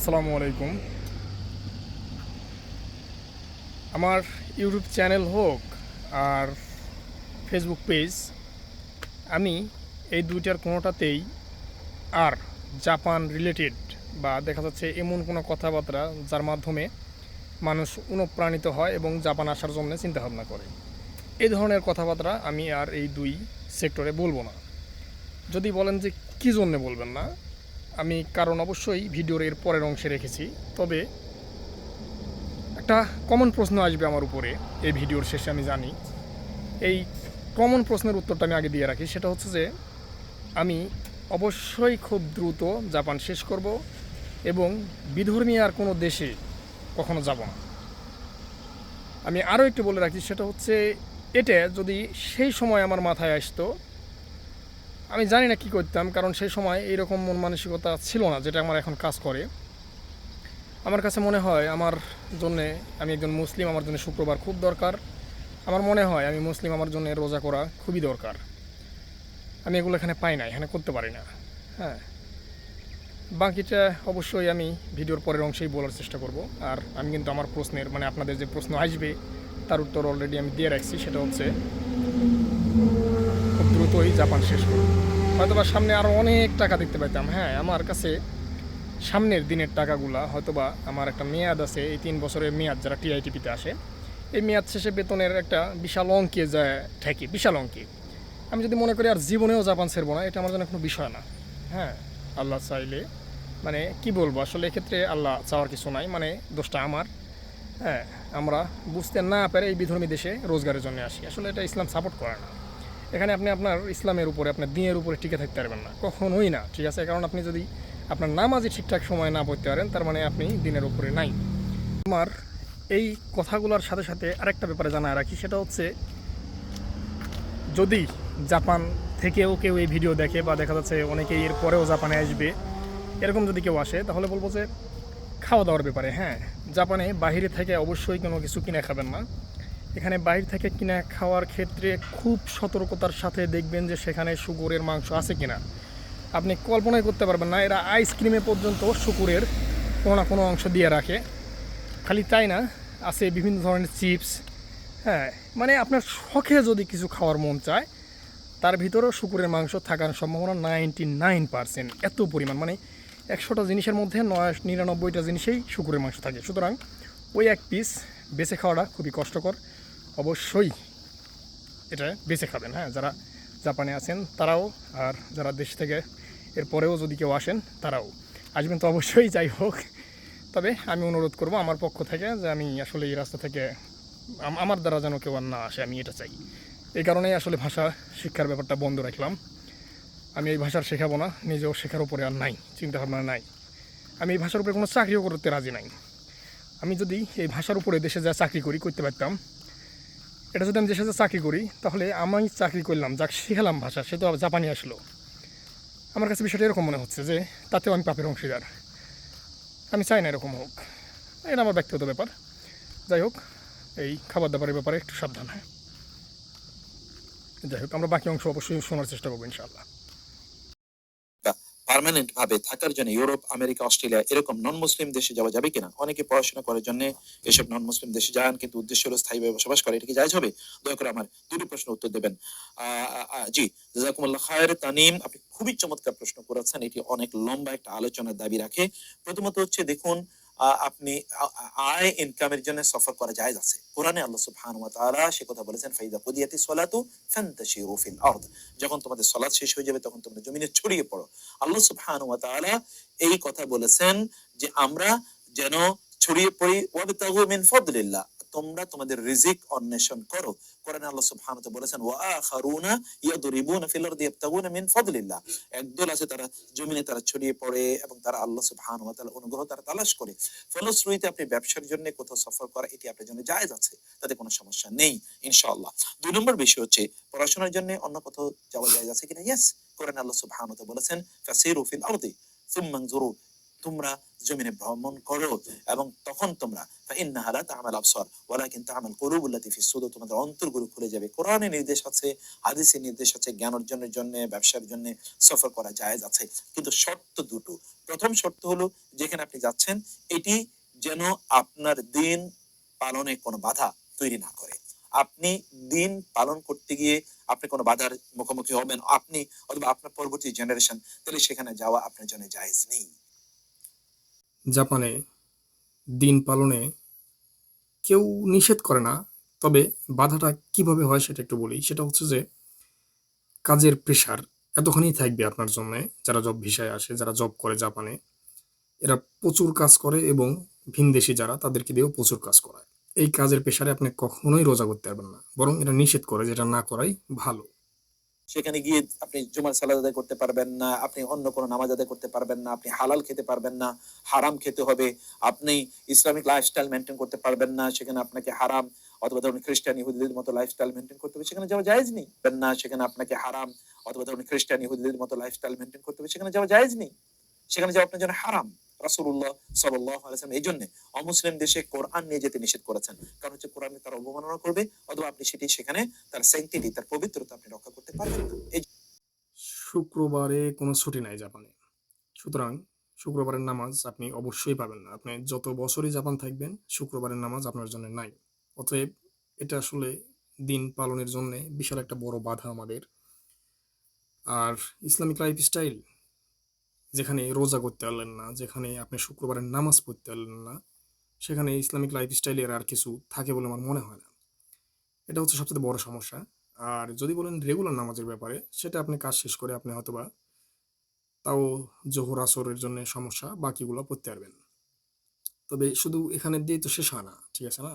আসসালামু আলাইকুম। আমার ইউটিউব চ্যানেল হোক আর ফেসবুক পেজ, আমি এই দুইটার কোনোটাতেই আর জাপান রিলেটেড বা দেখা যাচ্ছে এমন কোনো কথাবার্তা যার মাধ্যমে মানুষ অনুপ্রাণিত হয় এবং জাপান আসার জন্য চিন্তাভাবনা করে। এই ধরনের কথাবার্তা আমি আর এই দুই সেক্টরে বলব না। যদি বলেন যে কী জন্যে বলবেন না আমি কারণ অবশ্যই ভিডিওর এর পরের অংশে রেখেছি। তবে একটা কমন প্রশ্ন আসবে আমার উপরে, এই ভিডিওর শেষে আমি জানি। এই কমন প্রশ্নের উত্তরটা আমি আগে দিয়ে রাখি, সেটা হচ্ছে যে আমি অবশ্যই খুব দ্রুত জাপান শেষ করব এবং বিধর্মী আর কোনো দেশে কখনো যাব না। আমি আরও একটু বলে রাখি, সেটা হচ্ছে এটা যদি সেই সময় আমার মাথায় আসতো আমি জানি না কী করতাম, কারণ সেই সময় এইরকম মন মানসিকতা ছিল না, যেটা আমার এখন কাজ করে। আমার কাছে মনে হয় আমার জন্যে, আমি একজন মুসলিম, আমার জন্য শুক্রবার খুব দরকার। আমার মনে হয় আমি মুসলিম, আমার জন্য রোজা করা খুবই দরকার। আমি এগুলো এখানে পাই না, এখানে করতে পারি না। হ্যাঁ। বাকিটা অবশ্যই আমি ভিডিওর পরের অংশেই বলার চেষ্টা করব। আর আমি কিন্তু আমার প্রশ্নের মানে আপনাদের যে প্রশ্ন আসবে, তার উত্তর অলরেডি আমি দিয়ে রাখছি, সেটা হচ্ছে দ্রুতই জাপান শেষ করব। হয়তোবা সামনে আরও অনেক টাকা দেখতে পাইতাম। হ্যাঁ আমার কাছে সামনের দিনের টাকাগুলা হয়তোবা আমার একটা মেয়াদ আছে, এই তিন বছরের মেয়াদ যারা টিআইটিপিতে আসে, এই মেয়াদ শেষে বেতনের একটা বিশাল অঙ্কে যায় ঠেকে, বিশাল অঙ্কে। আমি যদি মনে করি আর জীবনেও জাপান ছেড়বো না, এটা আমার জন্য কোনো বিষয় না। হ্যাঁ আল্লাহ চাইলে মানে কি বলব, আসলে এক্ষেত্রে আল্লাহ চাওয়ার কিছু নাই মানে দোষটা আমার। হ্যাঁ আমরা বুঝতে না পেরে এই বিধর্মী দেশে রোজগারের জন্য আসি। আসলে এটা ইসলাম সাপোর্ট করে না। এখানে আপনি আপনার ইসলামের উপরে, আপনার দিনের উপরে টিকে থাকতে পারবেন না। কখনোই না, ঠিক আছে? কারণ আপনি যদি আপনার নামাজই ঠিকঠাক সময় না পড়তে পারেন, তার মানে আপনি দিনের উপরে নাই। আমার এই কথাগুলোর সাথে সাথে আরেকটা ব্যাপারে জানা রাখি, সেটা হচ্ছে যদি জাপান থেকেও কেউ এই ভিডিও দেখে বা দেখা যাচ্ছে অনেকেই এর পরেও জাপানে আসবে, এরকম যদি কেউ আসে, তাহলে বলব যে খাওয়া দাওয়ার ব্যাপারে হ্যাঁ? জাপানে বাইরে থেকে অবশ্যই কোনো কিছু কিনে খাবেন না। এখানে বাইরে থেকে কিনা খাওয়ার ক্ষেত্রে খুব সতর্কতার সাথে দেখবেন যে সেখানে শুকুরের মাংস আছে কিনা। আপনি কল্পনাই করতে পারবেন না, এরা আইসক্রিমে পর্যন্ত শুকুরের কোনো না কোনো অংশ দিয়ে রাখে। খালি তাই না, আছে বিভিন্ন ধরনের চিপস হ্যাঁ মানে আপনার শখে যদি কিছু খাওয়ার মন চায়, তার ভিতরেও শুকুরের মাংস থাকার সম্ভাবনা নাইনটি নাইন পার্সেন্ট এত পরিমাণ। মানে একশোটা জিনিসের মধ্যে নয়, নিরানব্বইটা জিনিসেই শুকুরের মাংস থাকে। সুতরাং ওই এক পিস বেছে খাওয়াটা খুবই কষ্টকর। অবশ্যই এটা বেছে খাবেন হ্যাঁ? যারা জাপানে আছেন, তারাও, আর যারা দেশ থেকে এরপরেও যদি কেউ আসেন, তারাও। আসবেন তো অবশ্যই, যাই হোক। তবে আমি অনুরোধ করব আমার পক্ষ থেকে যে আমি আসলে এই রাস্তা থেকে আমার দ্বারা যেন কেউ আর না আসে, আমি এটা চাই। এই কারণেই আসলে ভাষা শিক্ষার ব্যাপারটা বন্ধ রাখলাম। আমি এই ভাষার শেখাবো না, নিজেও শেখার উপরে আর নাই, চিন্তাভাবনা নাই। আমি এই ভাষার উপরে কোনো চাকরিও করতে রাজি নাই। আমি যদি এই ভাষার উপরে দেশে যা চাকরি করি, করতে পারতাম এটা যদি আমি দেশে সাথে চাকরি করি, তাহলে আমি চাকরি করলাম, যাক শিখালাম ভাষা, সে তো জাপানি আসলো। আমার কাছে বিষয়টা এরকম মনে হচ্ছে যে, তাতেও আমি পাপের অংশীদার। আমি চাই না এরকম হোক। এটা আমার ব্যক্তিগত ব্যাপার। যাই হোক, এই খাবার দাবারের ব্যাপারে একটু সাবধান হয়। যাই হোক, আমরা বাকি অংশ অবশ্যই শোনার চেষ্টা করব, ইনশাআল্লাহ। পার্মানেন্ট ভাবে থাকার জন্য ইউরোপ, আমেরিকা, অস্ট্রেলিয়া এরকম নন মুসলিম দেশে যাওয়া যাবে কিনা? অনেকে পড়াশোনা করার জন্য এসব নন মুসলিম দেশে যান, কিন্তু উদ্দেশ্য হলো স্থায়ীভাবে বসবাস করে। এটা কি জায়জ হবে? দয়া করে আমার দুটি প্রশ্ন উত্তর দেবেন। জি, জাজাকুমুল্লাহ খায়ের তানিম, আপনি খুবই চমৎকার প্রশ্ন করেছেন। এটি অনেক লম্বা একটা আলোচনার দাবি রাখে। প্রথমত হচ্ছে দেখুন আপনি আয় ইনকামের জন্য সফর করা জায়েজ আছে। কোরআনে আল্লাহ সুবহান ওয়া তাআলা সে কথা বলেছেন, ফাইদা কুদিয়াতি সলাতু ফান্তাশিরু ফিল আরদ। যখন তোমাদের সালাত শেষ হয়ে যাবে, তখন তোমরা জমিনে ছড়িয়ে পড়ো। আল্লাহ সুবহান ওয়া তাআলা এই কথা বলেছেন যে আমরা যেন ছড়িয়ে পড়ি, ওয়াবতাগু মিন ফাদলিল্লাহ। তোমরা তোমাদের রিজিক অন্বেষণ করো। কোরআনে আল্লাহ সুবহানাহু ওয়া বলেছেন ওয়া আখারুনা ইয়াদরিবুনা ফিল আরদি মিন ফাদলিল্লাহ। একদল আছে তারা জমিনে তারা ছড়িয়ে পড়ে এবং তারা আল্লাহ সুবহানাহু ওয়া তাআলা অনুগ্রহ তারা তালাশ করে। ফলশ্রুতিতে আপনি ব্যবসার জন্য কোথাও সফর করা, এটি আপনার জন্য জায়েজ আছে, তাতে কোনো সমস্যা নেই, ইনশাআল্লাহ। দুই নম্বর বিষয় হচ্ছে, পড়াশোনার জন্য অন্য কোথাও যাওয়া জায়েজ আছে কিনা? ইয়েস কোরআন আল্লাহ সুবহানাহু ওয়া বলেছেন, ফাসিরু ফিল আরদি আনজুরু তোমরা জমিনে ভ্রমণ করো এবং তখন তোমরা আফসর ওলা কিন্তু তোমাদের খুলে যাবে। কোরআনে নির্দেশ আছে, হাদিসে নির্দেশ আছে, জ্ঞান অর্জনের জন্য, ব্যবসার জন্য সফর করা আছে। কিন্তু শর্ত দুটো। প্রথম শর্ত হলো, যেখানে আপনি যাচ্ছেন, এটি যেন আপনার দিন পালনে কোনো বাধা তৈরি না করে। আপনি দিন পালন করতে গিয়ে আপনি কোনো বাধার মুখোমুখি হবেন, আপনি অথবা আপনার পরবর্তী জেনারেশন তাহলে সেখানে যাওয়া আপনার জন্য জায়জ নেই। জাপানে দিন পালনে কেউ নিষেধ করে না, তবে বাধাটা কীভাবে হয় সেটা একটু বলি। সেটা হচ্ছে যে, কাজের প্রেশার এতখানি থাকবে আপনার জন্য, যারা জব ভিসায় আসে, যারা জব করে জাপানে, এরা প্রচুর কাজ করে এবং ভিনদেশি যারা, তাদেরকে দিয়েও প্রচুর কাজ করায়। এই কাজের প্রেশারে আপনি কখনোই রোজা করতে পারবেন না, বরং এটা নিষেধ করে যেটা না করাই ভালো। সেখানে গিয়ে আপনি জুমার সালাদ আদায় করতে পারবেন না, আপনি অন্য কোনো নামাজ আদায় করতে পারবেন না, আপনি হালাল খেতে পারবেন না, হারাম খেতে হবে। আপনি ইসলামিক লাইফস্টাইল মেনটেন করতে পারবেন না, সেখানে আপনাকে হারাম অথবা ধরুন খ্রিস্টান ইহুদিদের মতো লাইফস্টাইল মেনটেন করতে হবে, সেখানে যাওয়া জায়েজ নেই। না, সেখানে আপনাকে হারাম অথবা ধরুন খ্রিস্টান ইহুদিদের মতো লাইফস্টাইল মেনটেন করতে হবে, সেখানে যাওয়া জায়েজ নেই। সেখানে যাওয়া আপনার জন্য হারাম। রাসূলুল্লাহ সাল্লাল্লাহু আলাইহি এই জন্য অমুসলিম দেশে কোরআন নিয়ে যেতে নিষেধ করেছেন। কারণ হচ্ছে কোরআনে তার অবমাননা করবে, অথবা আপনি সেটি সেখানে তার স্যাংটিটি তার পবিত্রতা আপনি রক্ষা করতে পারবেন না। এই শুক্রবারে কোনো ছুটি নাই জাপানে। সুতরাং শুক্রবারের নামাজ আপনি অবশ্যই পাবেন না। আপনি যত বছরই জাপান থাকবেন, শুক্রবারের নামাজ আপনার জন্য নাই। অতএব এটা আসলে দিন পালনের জন্য বিশাল একটা বড় বাধা আমাদের। আর ইসলামিক লাইফস্টাইল যেখানে রোজা করতে পারলেন না, যেখানে আপনি শুক্রবারের নামাজ পড়তে পারলেন না, সেখানে ইসলামিক লাইফস্টাইলের আর কিছু থাকে বলে আমার মনে হয় না। এটা হচ্ছে সবচেয়ে বড় সমস্যা। আর যদি বলেন রেগুলার নামাজের ব্যাপারে, সেটা আপনি কাজ শেষ করে আপনি হয়তোবা তাও জোহর আসরের জন্য সমস্যা বাকিগুলো পড়তে পারবেন। তবে শুধু এখানে দিয়ে তো শেষ হয় না, ঠিক আছে না?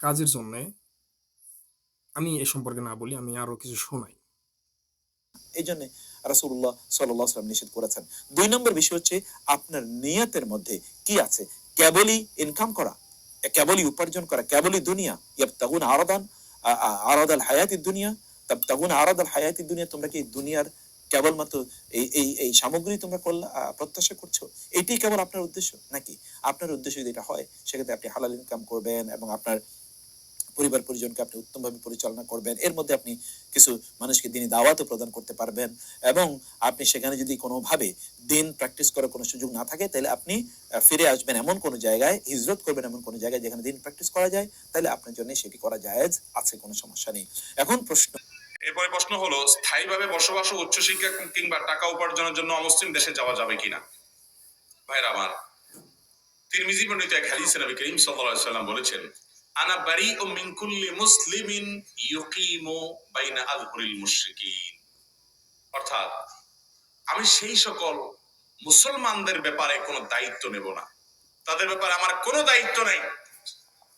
কাজের জন্যে আমি এ সম্পর্কে না বলি, আমি আরও কিছু শোনাই। এই জন্য রাসূলুল্লাহ সাল্লাল্লাহু আলাইহি নিষেধ করেছেন। দুই নম্বর বিষয় হচ্ছে আপনার নিয়তের মধ্যে কি আছে? কেবলই ইনকাম করা, কেবলই উপার্জন করা, কেবলই দুনিয়া? ইয়াবতাগুন আরাদান, আ- আ- আরাদাল হায়াতিদ দুনিয়া, তাবতাগুন আরাদাল হায়াতিদ দুনিয়া, তোমরা কি দুনিয়ার কেবলমাত্র এই এই এই সামগ্রী তোমরা করলা প্রত্যাশা করছ? এটাই কেবল আপনার উদ্দেশ্য নাকি? আপনার উদ্দেশ্য যদি এটা হয়, সেক্ষেত্রে আপনি হালাল ইনকাম করবেন এবং আপনার পরিবার পরিজনকে আপনি উত্তমভাবে পরিচালনা করবেন। এর মধ্যে আপনি কিছু মানুষকে দিনই দাওয়াতও প্রদান করতে পারবেন এবং আপনি সেখানে যদি কোনোভাবে দিন প্র্যাকটিস করার কোনো সুযোগ না থাকে, তাহলে আপনি ফিরে আসবেন এমন কোনো জায়গায়, হিজরত করবেন এমন কোনো জায়গায় যেখানে দিন প্র্যাকটিস করা যায়, তাহলে আপনার জন্য সেটি করা জায়েজ আছে, কোনো সমস্যা নেই। এখন প্রশ্ন এরপরে প্রশ্ন হলো, স্থায়ীভাবে বসবাস ও উচ্চশিক্ষা কিংবা টাকা উপার্জনের জন্য অমুসলিম দেশে যাওয়া যাবে কিনা? ভাইরা আমার, তিরমিজি বর্ণিত এক হাদিসে নবী করিম সাল্লাল্লাহু আলাইহি সাল্লাম বলেছেন আনা বারিউ মিন কুল্লি মুসলিমিন ইউকিমু বাইনা আযহুরিল মুশরিকিন। অর্থাৎ, আমি সেই সকল মুসলমানদের ব্যাপারে কোনো দায়িত্ব নেব না। তাদের ব্যাপারে আমার কোনো দায়িত্ব নেই।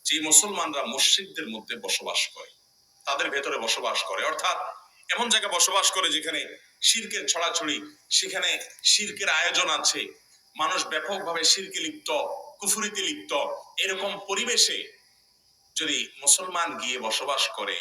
যে মুসলমানরা মুশরিকদের মধ্যে বসবাস করে, তাদের ভেতরে বসবাস করে। অর্থাৎ, এমন জায়গায় বসবাস করে যেখানে শিরকের ছড়াছড়ি, সেখানে শিরকের আয়োজন আছে। মানুষ ব্যাপকভাবে শিরকে লিপ্ত, কুফুরিতে লিপ্ত। এরকম পরিবেশে যদি মুসলমান গিয়ে বসবাস করে,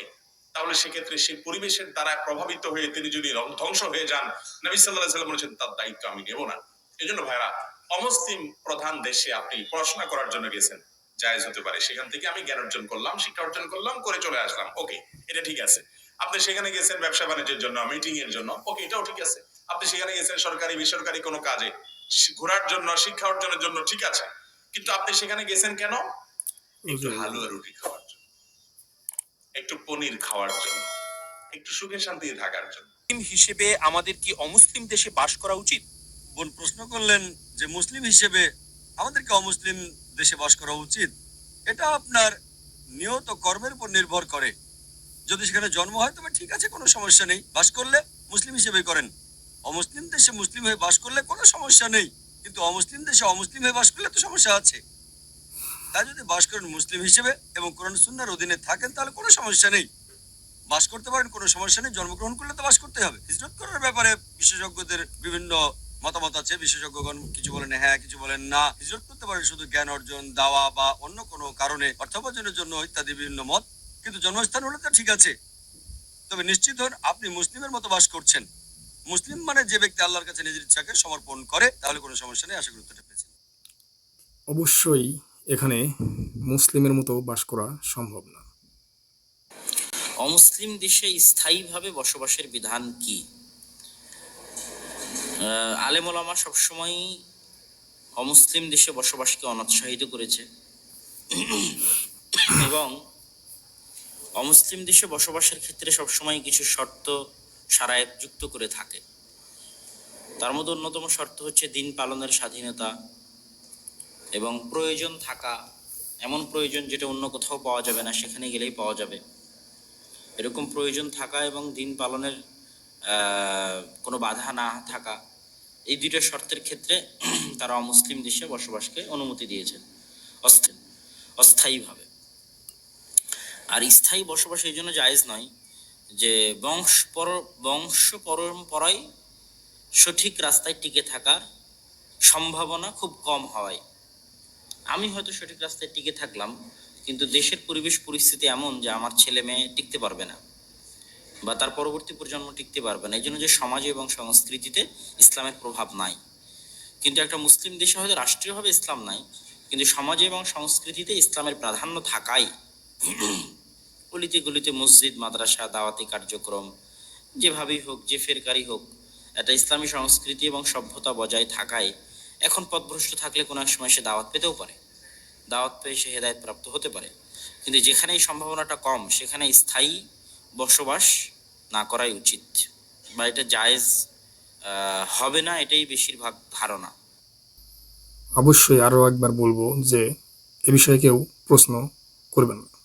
তাহলে সেক্ষেত্রে সেই পরিবেশের দ্বারা প্রভাবিত হয়ে তিনি যদি ধ্বংস হয়ে যান, নবী সাল্লাহ সাল্লাম বলেছেন, তার দায়িত্ব আমি নেব না। এই জন্য ভাইরা অমুসলিম প্রধান দেশে আপনি পড়াশোনা করার জন্য গেছেন। জায়েজ হতে পারে। সেখান থেকে আমি জ্ঞান অর্জন করলাম, শিক্ষা অর্জন করলাম, করে চলে আসলাম। ওকে, এটা ঠিক আছে। আপনি সেখানে গেছেন ব্যবসা বাণিজ্যের জন্য মিটিং এর জন্য, ওকে, এটাও ঠিক আছে। আপনি সেখানে গেছেন সরকারি, বেসরকারি কোনো কাজে, ঘোরার জন্য, শিক্ষা অর্জনের জন্য, ঠিক আছে। কিন্তু আপনি সেখানে গেছেন কেন? একটু হালুয়া রুটি খাওয়ার জন্য। একটু পনির খাওয়ার জন্য। একটু সুখে শান্তিতে থাকার জন্য। মুসলিম হিসেবে আমাদের কি অমুসলিম দেশে বাস করা উচিত? বোন প্রশ্ন করলেন যে মুসলিম হিসেবে আমাদেরকে অমুসলিম দেশে বাস করা উচিত? এটা আপনার নিয়ত কর্মের উপর নির্ভর করে। যদি সেখানে জন্ম হয় তবে ঠিক আছে কোনো সমস্যা নেই। বাস করলে মুসলিম হিসেবে করেন। অমুসলিম দেশে মুসলিম হয়ে বাস করলে কোনো সমস্যা নেই। কিন্তু অমুসলিম দেশে অমুসলিম হয়ে বাস করলে তো সমস্যা আছে। তাই যদি বাস করেন মুসলিম হিসেবে এবং কোরআন সুন্নার অধীনে থাকেন, তাহলে কোনো সমস্যা নেই। বাস করতে পারেন, কোনো সমস্যা নেই। জন্মগ্রহণ করলে তো বাস করতে হবে। হিজরত করার ব্যাপারে বিশেষজ্ঞদের বিভিন্ন মতামত আছে। বিশেষজ্ঞগণ কিছু বলেন হ্যাঁ কিছু বলেন না। হিজরত করতে পারেন শুধু জ্ঞান অর্জন, দাওয়া বা অন্য কোনো কারণে অর্থোপার্জনের জন্য ইত্যাদি বিভিন্ন মত। কিন্তু জন্মস্থান হলে তো ঠিক আছে। তবে নিশ্চিত হন, আপনি মুসলিমের মতো বাস করছেন। মুসলিম মানে যে ব্যক্তি আল্লাহর কাছে নিজের ইচ্ছাকে সমর্পণ করে, তাহলে কোনো সমস্যা নেই। আশা করি উত্তরটা পেয়েছি অবশ্যই। এখানে মুসলিমের মতো বাস করা সম্ভব না। অমুসলিম দেশে স্থায়ীভাবে বসবাসের বিধান কি? আহ, আলেম ওলামা সবসময় অমুসলিম দেশে বসবাসকে অনুৎসাহিত করেছে। এবং অমুসলিম দেশে বসবাসের ক্ষেত্রে সবসময় কিছু শর্ত সারায়ত যুক্ত করে থাকে। তার মধ্যে অন্যতম শর্ত হচ্ছে দিন পালনের স্বাধীনতা। এবং প্রয়োজন থাকা, এমন প্রয়োজন যেটা অন্য কোথাও পাওয়া যাবে না, সেখানে গেলেই পাওয়া যাবে। এরকম প্রয়োজন থাকা এবং দিন পালনের কোনো বাধা না থাকা, এই দুইটা শর্তের ক্ষেত্রে তারা অমুসলিম দেশে বসবাসকে অনুমতি দিয়েছেন। অস্থায়ীভাবে। আর স্থায়ী বসবাস এই জন্য জায়েজ নয় যে বংশ পর, বংশ পরম্পরায় সঠিক রাস্তায় টিকে থাকার সম্ভাবনা খুব কম হওয়ায়। আমি হয়তো সঠিক রাস্তায় টিকে থাকলাম, কিন্তু দেশের পরিবেশ পরিস্থিতি এমন যে আমার ছেলে মেয়ে টিকতে পারবে না বা তার পরবর্তী প্রজন্ম টিকতে পারবে না। এই জন্য যে সমাজে এবং সংস্কৃতিতে ইসলামের প্রভাব নাই। কিন্তু একটা মুসলিম দেশে হয়তো রাষ্ট্রীয়ভাবে ইসলাম নাই, কিন্তু সমাজে এবং সংস্কৃতিতে ইসলামের প্রাধান্য থাকাই গলিতে গলিতে মসজিদ, মাদ্রাসা, দাওয়াতি কার্যক্রম, যেভাবেই হোক, যে ফেরকারি হোক, একটা ইসলামী সংস্কৃতি এবং সভ্যতা বজায় থাকায় এখন পথভ্রষ্ট থাকলে কোনো এক সময় সে দাওয়াত পেতেও পারে। দাওয়াত পেয়ে সে হেদায়ত প্রাপ্ত হতে পারে। কিন্তু যেখানে এই সম্ভাবনাটা কম, সেখানে স্থায়ী বসবাস না করাই উচিত। বা এটা জায়েজ হবে না এটাই বেশিরভাগ ধারণা। অবশ্যই আরও একবার বলব যে এ বিষয়ে কেউ প্রশ্ন করবেন না।